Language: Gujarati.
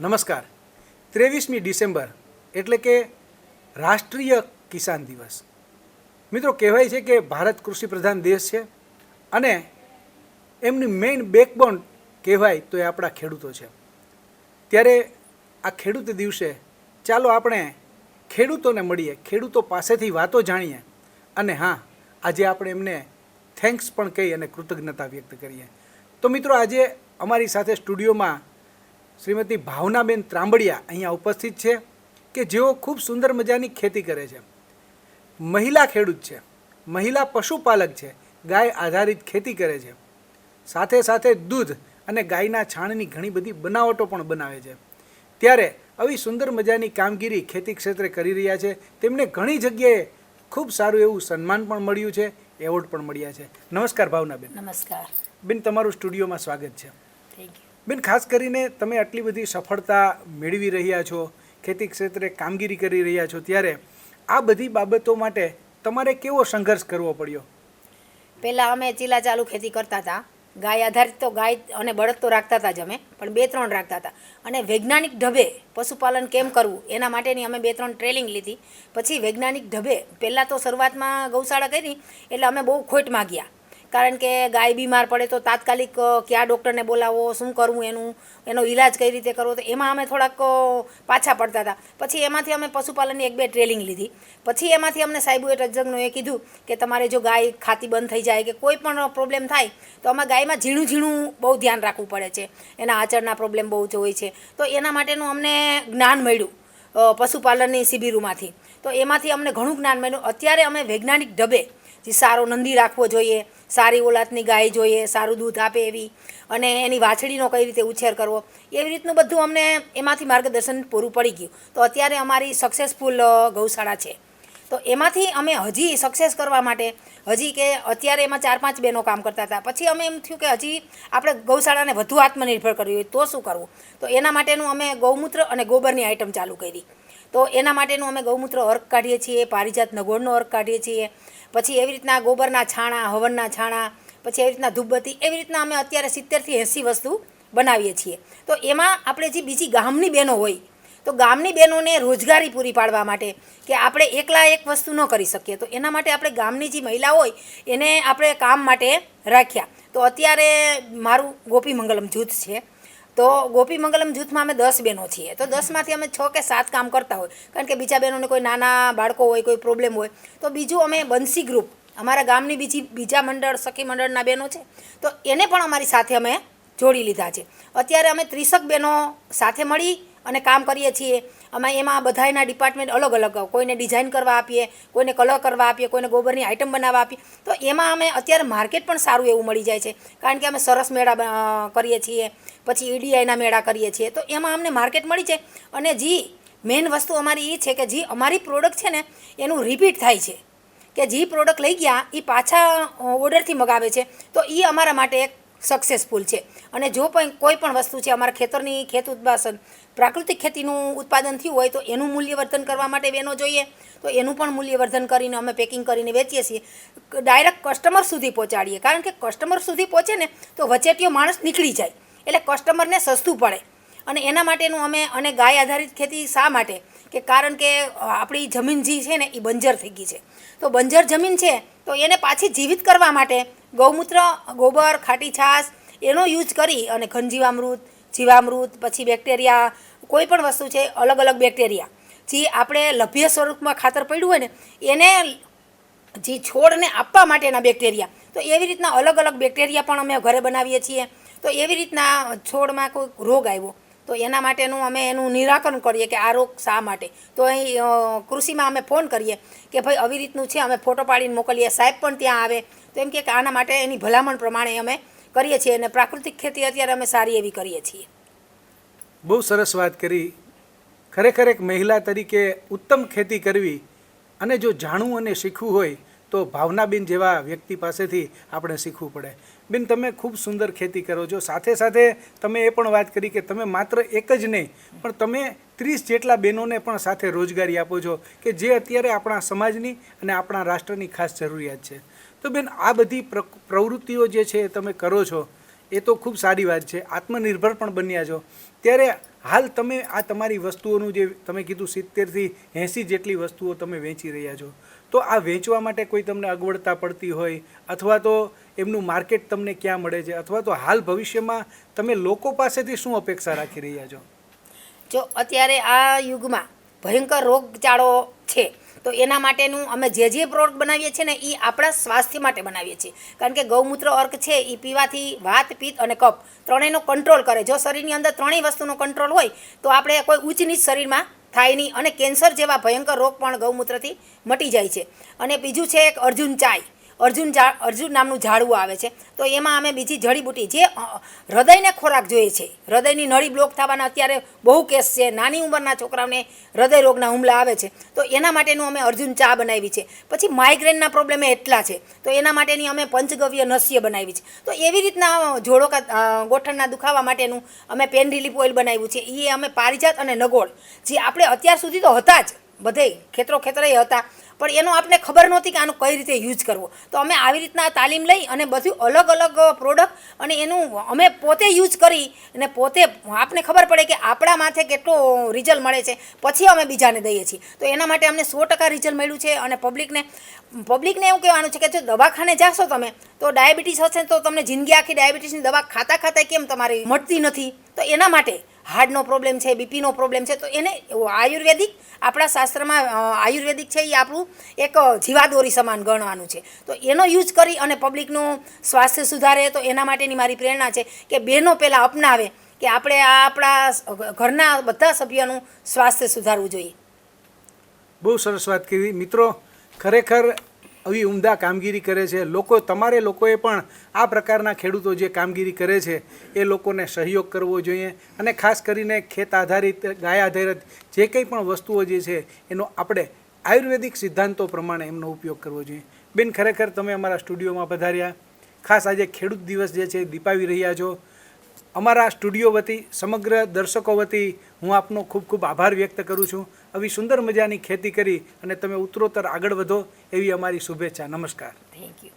નમસ્કાર. ત્રેવીસમી ડિસેમ્બર એટલે કે રાષ્ટ્રીય કિસાન દિવસ. મિત્રો, કહેવાય છે કે ભારત કૃષિ પ્રધાન દેશ છે અને એમની મેઇન બેકબોન કહેવાય તો એ આપણા ખેડૂતો છે. ત્યારે આ ખેડૂત દિવસે ચાલો આપણે ખેડૂતોને મળીએ, ખેડૂતો પાસેથી વાતો જાણીએ અને હા, આજે આપણે એમને થેન્ક્સ પણ કહી અને કૃતજ્ઞતા વ્યક્ત કરીએ. તો મિત્રો, આજે અમારી સાથે સ્ટુડિયોમાં શ્રીમતી ભાવનાબેન ત્રાંબડિયા અહીંયા ઉપસ્થિત છે કે જેઓ ખૂબ સુંદર મજાની ખેતી કરે છે. મહિલા ખેડૂત છે. મહિલા પશુપાલક છે. ગાય આધારિત ખેતી કરે છે. સાથે સાથે દૂધ અને ગાયના છાણની ઘણી બધી બનાવટો પણ બનાવે છે. ત્યારે આવી સુંદર મજાની કામગીરી ખેતી ક્ષેત્રે કરી રહ્યા છે. તેમને ઘણી જગ્યાએ ખૂબ સારું એવું સન્માન પણ મળ્યું છે એવોર્ડ પણ મળ્યા છે. નમસ્કાર ભાવનાબેન. નમસ્કાર. બેન તમારું સ્ટુડિયોમાં સ્વાગત છે. થેન્ક યુ બેન, ખાસ કરીને તમે આટલી બધી સફળતા મેળવી રહ્યા છો, ખેતી ક્ષેત્રે કામગીરી કરી રહ્યા છો, ત્યારે આ બધી બાબતો માટે તમારે કેવો સંઘર્ષ કરવો પડ્યો? પહેલાં અમે ચીલા ચાલુ ખેતી કરતા હતા. ગાય આધારિત તો ગાય અને બળદ તો રાખતા હતા જ અમે, પણ બે ત્રણ રાખતા હતા. અને વૈજ્ઞાનિક ઢબે પશુપાલન કેમ કરવું, એના માટેની અમે બે ત્રણ ટ્રેનિંગ લીધી. પછી વૈજ્ઞાનિક ઢબે, પહેલાં તો શરૂઆતમાં ગૌશાળા કરી, એટલે અમે બહુ ખોટ ગયા કારણ કે ગાય બીમાર પડે તો તાત્કાલિક કયા ડૉક્ટરને બોલાવો, શું કરવું એનું, એનો ઈલાજ કઈ રીતે કરવો, તો એમાં અમે થોડાક પાછા પડતા હતા. પછી એમાંથી અમે પશુપાલનની એક બે ટ્રેનિંગ લીધી. પછી એમાંથી અમને સાહેબુએ તજજ્ઞોએ કીધું કે તમારે જો ગાય ખાતી બંધ થઈ જાય કે કોઈ પણ પ્રોબ્લેમ થાય, તો આમાં ગાયમાં ઝીણું ઝીણું બહુ ધ્યાન રાખવું પડે છે. એના આચરના પ્રોબ્લેમ બહુ જ હોય છે. તો એના માટેનું અમને જ્ઞાન મળ્યું પશુપાલનની શિબિરોમાંથી. તો એમાંથી અમને ઘણું જ્ઞાન મળ્યું. અત્યારે અમે વૈજ્ઞાનિક ઢબે જે સારો નંદી રાખવો જોઈએ સારી ઓલાતની ગાય જોઈએ, સારું દૂધ આપે એવી. અને એની વાછડીનો કઈ રીતે ઉછેર કરવો? એવી રીતનું બધું અમને એમાંથી માર્ગદર્શન પૂરું પડી ગયું. તો અત્યારે અમારી સક્સેસફુલ ગૌશાળા છે. તો એમાંથી અમે હજી સક્સેસ કરવા માટે, હજી કે અત્યારે એમાં ચાર પાંચ બહેનો કામ કરતા હતા. પછી અમે એમ થયું કે હજી આપણે ગૌશાળાને વધુ આત્મનિર્ભર કરવી હોય તો શું કરવું? તો એના માટેનું અમે ગૌમૂત્ર અને ગોબરની આઇટમ ચાલુ કરી. તો એના માટેનું અમે ગૌમૂત્ર અર્ક કાઢીએ છીએ, પારિજાત નગોળનો અર્ક કાઢીએ છીએ. પછી એવી રીતના ગોબરના છાણા, હવનના છાણા, પછી એવી રીતના ધૂપબત્તી, એવી રીતના અમે અત્યારે સિત્તેરથી એંસી વસ્તુ બનાવીએ છીએ. તો એમાં આપણે જે બીજી ગામની બહેનો હોય, તો ગામની બહેનોને રોજગારી પૂરી પાડવા માટે કે આપણે એકલા એક વસ્તુ ન કરી શકીએ. તો એના માટે આપણે ગામની જે મહિલા હોય, એને આપણે કામ માટે રાખ્યા. તો અત્યારે મારું ગોપી મંગલમ જૂથ છે. તો ગોપી મંગલમ જૂથમાં અમે દસ બહેનો છીએ. તો દસમાંથી અમે છ કે સાત કામ કરતા હોય. કારણ કે બીજા બહેનોને કોઈ નાના બાળકો હોય, કોઈ પ્રોબ્લેમ હોય, તો બીજું અમે બંસી ગ્રુપ, અમારા ગામની બીજી, બીજા મંડળ, સખી મંડળના બહેનો છે. તો એને પણ અમારી સાથે અમે જોડી લીધા છે. અત્યારે અમે ત્રીસક બહેનો સાથે મળી અને કામ કરીએ છીએ. અમે એમાં બધાયના ડિપાર્ટમેન્ટ અલગ અલગ. કોઈને ડિઝાઇન કરવા આપીએ, કોઈને કલર કરવા આપીએ, કોઈને ગોબરની આઇટમ બનાવવા આપીએ. તો એમાં અમે અત્યારે માર્કેટ પણ સારું એવું મળી જાય છે. કારણ કે અમે સરસ મેળા કરીએ છીએ. પછી ઈડીઆઈના મેળા કરીએ છીએ. તો એમાં અમને માર્કેટ મળી છે. અને જી મેઇન વસ્તુ અમારી એ છે કે જે, અમારી પ્રોડક્ટ છે ને, એનું રિપીટ થાય છે. કે જે પ્રોડક્ટ લઈ ગયા એ પાછા ઓર્ડરથી મગાવે છે. તો એ અમારા માટે એક સક્સેસફુલ છે. અને જો પણ કોઈ પણ વસ્તુ છે, અમારા ખેતરની ખેત ઉત્પાદન, પ્રાકૃતિક ખેતીનું ઉત્પાદન થયું હોય તો એનું મૂલ્યવર્ધન કરવા માટે બહેનો જોઈએ. તો એનું પણ મૂલ્યવર્ધન કરીને અમે પેકિંગ કરીને વેચીએ છીએ. ડાયરેક્ટ કસ્ટમર સુધી પહોંચાડીએ. કારણ કે કસ્ટમર સુધી પહોંચે ને તો વચેટીઓ માણસ નીકળી જાય. એટલે કસ્ટમરને સસ્તું પડે. અને એના માટેનું અમે, અને ગાય આધારિત ખેતી શા માટે? કે કારણ કે આપણી જમીન જે છે ને એ બંજર થઈ ગઈ છે. તો બંજર જમીન છે, તો એને પાછી જીવિત કરવા માટે ગૌમૂત્ર, ગોબર, ખાટી છાશ એનો યુઝ કરી અને ઘનજીવામૃત જીવામૃત, પછી બેક્ટેરિયા, કોઈ પણ વસ્તુ છે, અલગ અલગ બેક્ટેરિયા, જે આપણે લભ્ય સ્વરૂપમાં ખાતર પડ્યું હોય ને, એને જે છોડને આપવા માટેના બેક્ટેરિયા, તો એવી રીતના અલગ અલગ બેક્ટેરિયા પણ અમે ઘરે બનાવીએ છીએ. તો એવી રીતના છોડમાં કોઈ રોગ આવ્યો, તો એના માટેનું અમે એનું નિરાકરણ કરીએ કે આ રોગ શા માટે? તો અહીં કૃષિમાં અમે ફોન કરીએ કે ભાઈ આવી રીતનું છે, અમે ફોટો પાડીને મોકલીએ. સાહેબ પણ ત્યાં આવે તો એમ કે આના માટે એની ભલામણ પ્રમાણે અમે કરીએ છીએ અને પ્રાકૃતિક ખેતી અત્યારે અમે સારી એવી કરીએ છીએ. બહુ સરસ વાત કરી. ખરેખર એક મહિલા તરીકે ઉત્તમ ખેતી કરવી અને જો જાણવું અને શીખવું હોય તો ભાવનાબેન જેવા વ્યક્તિ પાસેથી આપણે શીખવું પડે. બેન, તમે ખૂબ સુંદર ખેતી કરો છો. સાથે સાથે તમે એ પણ વાત કરી કે તમે માત્ર એક જ નહીં, પણ તમે ત્રીસ જેટલા બહેનોને પણ સાથે રોજગારી આપો છો કે જે અત્યારે આપણા સમાજની અને આપણા રાષ્ટ્રની ખાસ જરૂરિયાત છે. તો બેન, આ બધી પ્ર પ્રવૃત્તિઓ જે છે એ તમે કરો છો, એ તો ખૂબ સારી વાત છે. આત્મનિર્ભર પણ બન્યા છો. ત્યારે હાલ તમે આ તમારી વસ્તુઓનું જે તમે કીધું સિત્તેરથી એંસી જેટલી વસ્તુઓ તમે વેચી રહ્યા છો. તો આ વેચવા માટે કોઈ તમને અગવડતા પડતી હોય અથવા તો એમનું માર્કેટ તમને ક્યાં મળે છે અથવા તો હાલ ભવિષ્યમાં તમે લોકો પાસેથી શું અપેક્ષા રાખી રહ્યા છો? જો અત્યારે આ યુગમાં ભયંકર રોગચાળો છે. તો એના માટેનું અમે જે જે પ્રોડક્ટ બનાવીએ છીએ ને એ આપણા સ્વાસ્થ્ય માટે બનાવીએ છીએ. કારણ કે ગૌમૂત્ર, અર્ક છે એ પીવાથી વાત, પિત્ત અને કફ ત્રણેયનો કંટ્રોલ કરે. જો શરીરની અંદર ત્રણેય વસ્તુનો કંટ્રોલ હોય, તો આપણે કોઈ ઊંચ શરીરમાં થાય નહીં અને કેન્સર જેવા ભયંકર રોગ પણ ગૌમૂત્રથી મટી જાય છે. અને બીજું છે એક અર્જુન ચાય. અર્જુન અર્જુન નામનું ઝાડવું આવે છે. તો એમાં અમે બીજી જડીબુટી જે હૃદયને ખોરાક જોઈએ છે. હૃદયની નળી બ્લોક થવાના અત્યારે બહુ કેસ છે. નાની ઉંમરના છોકરાઓને હૃદય રોગના હુમલા આવે છે. તો એના માટેનું અમે અર્જુન ચા બનાવી છે. પછી માઇગ્રેનના પ્રોબ્લેમ એટલા છે. તો એના માટેની અમે પંચગવ્ય નસ્ય બનાવી છે. તો એવી રીતના જોડોકા ગોઠણના દુખાવા માટેનું અમે પેન રિલીફ ઓઇલ બનાવ્યું છે. એ અમે પારિજાત અને નગોળ, જે આપણે અત્યાર સુધી તો હતા જ. બધે ખેતરો ખેતરે હતા. પણ એનો આપણે ખબર નહોતી કે આનો કઈ રીતે યુઝ કરવો. તો અમે આવી રીતના તાલીમ લઈ અને બધું અલગ અલગ પ્રોડક્ટ અને એનું અમે પોતે યુઝ કરી અને પોતે આપને ખબર પડે કે આપણા માથે કેટલો રિઝલ્ટ મળે છે. પછી અમે બીજાને દઈએ છીએ. તો એના માટે અમને સો ટકા રિઝલ્ટ મળ્યું છે અને પબ્લિકને પબ્લિકને એવું કહેવાનું છે કે જો દવાખાને જાશો તમે, તો ડાયાબિટીસ હશે તો તમને જિંદગી આખી ડાયાબિટીસની દવા ખાતા ખાતા કેમ તમારી મળતી નથી? તો એના માટે હાર્ટનો પ્રોબ્લેમ છે, બીપીનો પ્રોબ્લેમ છે, તો એને આયુર્વેદિક, આપણા શાસ્ત્રમાં આયુર્વેદિક છે એ આપણું એક જીવાદોરી સમાન ગણવાનું છે. તો એનો યુઝ કરી અને પબ્લિકનું સ્વાસ્થ્ય સુધારે, તો એના માટેની મારી પ્રેરણા છે કે બહેનો પહેલાં અપનાવે કે આપણે આ આપણા ઘરના બધા સભ્યોનું સ્વાસ્થ્ય સુધારવું જોઈએ. બહુ સરસ વાત કરી મિત્રો, ખરેખર આવી ઉમદા કામગીરી કરે છે. લોકો, તમારે લોકોએ પણ આ પ્રકારના ખેડૂતો જે કામગીરી કરે છે, એ લોકોને સહયોગ કરવો જોઈએ અને ખાસ કરીને ખેત આધારિત, ગાય આધારિત જે કંઈ પણ વસ્તુઓ જે છે, એનો આપણે આયુર્વેદિક સિદ્ધાંતો પ્રમાણે એમનો ઉપયોગ કરવો જોઈએ. બેન, ખરેખર તમે અમારા સ્ટુડિયોમાં પધાર્યા. ખાસ આજે ખેડૂત દિવસ જે છે દીપાવી રહ્યા છો. અમારા સ્ટુડિયો વતી, સમગ્ર દર્શકો વતી હું આપનો ખૂબ ખૂબ આભાર વ્યક્ત કરું છું. આવી સુંદર મજાની ખેતી કરી અને તમે ઉત્તરોત્તર આગળ વધો એવી અમારી શુભેચ્છા. નમસ્કાર. Thank you